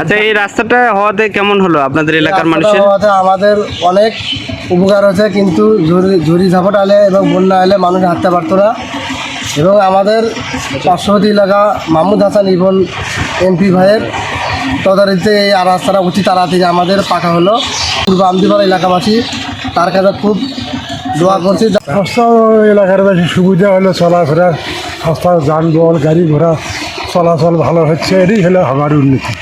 আচ্ছা এই রাস্তাটা হওয়াতে কেমন হলো আপনাদের এলাকার মানুষের? হওয়াতে আমাদের অনেক উপকার হয়েছে কিন্তু ঝুড়ি ঝাপট আলে এবং বন্যা এলে মানুষ হাঁটতে পারতো না। এবং আমাদের পার্শ্ববর্তী এলাকা মাহমুদ হাসান ইবন এমপি ভাইয়ের তদারকিতে এই আর রাস্তাটা অতি তাড়াতাড়ি আমাদের পাকা হলো। পূর্ব আমদিপাড়া এলাকাবাসী তার কাছে খুব দোয়া করছি। রাস্তা এলাকার বেশি সুবিধা হলো চলাফেরা রাস্তার যানবাহন গাড়ি ঘোড়া চলাচল ভালো হচ্ছে এটাই হলো আমার উন্নতি।